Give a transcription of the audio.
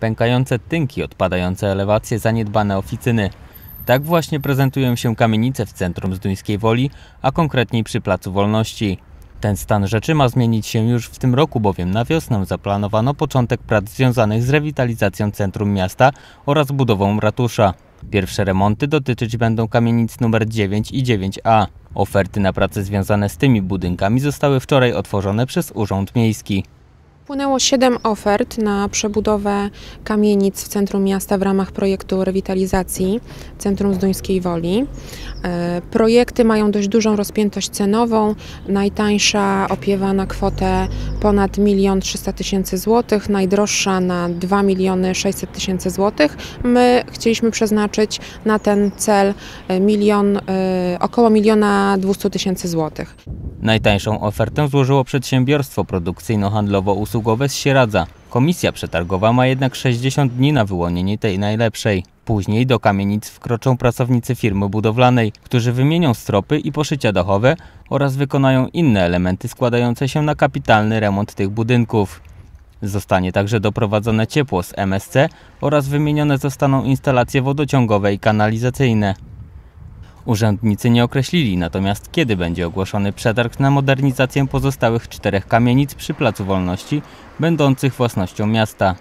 Pękające tynki, odpadające elewacje, zaniedbane oficyny. Tak właśnie prezentują się kamienice w centrum Zduńskiej Woli, a konkretniej przy Placu Wolności. Ten stan rzeczy ma zmienić się już w tym roku, bowiem na wiosnę zaplanowano początek prac związanych z rewitalizacją centrum miasta oraz budową ratusza. Pierwsze remonty dotyczyć będą kamienic numer 9 i 9a. Oferty na prace związane z tymi budynkami zostały wczoraj otworzone przez Urząd Miejski. Wpłynęło 7 ofert na przebudowę kamienic w centrum miasta w ramach projektu rewitalizacji Centrum Zduńskiej Woli. E, Projekty mają dość dużą rozpiętość cenową. Najtańsza opiewa na kwotę ponad 1 300 tysięcy złotych, najdroższa na 2 miliony 600 tysięcy złotych. My chcieliśmy przeznaczyć na ten cel e, milion, e, około miliona 200 tysięcy złotych. Najtańszą ofertę złożyło przedsiębiorstwo produkcyjno-handlowo-usługowe z Sieradza. Komisja przetargowa ma jednak 60 dni na wyłonienie tej najlepszej. Później do kamienic wkroczą pracownicy firmy budowlanej, którzy wymienią stropy i poszycia dachowe oraz wykonają inne elementy składające się na kapitalny remont tych budynków. Zostanie także doprowadzone ciepło z MSC oraz wymienione zostaną instalacje wodociągowe i kanalizacyjne. Urzędnicy nie określili natomiast kiedy będzie ogłoszony przetarg na modernizację pozostałych czterech kamienic przy Placu Wolności, będących własnością miasta.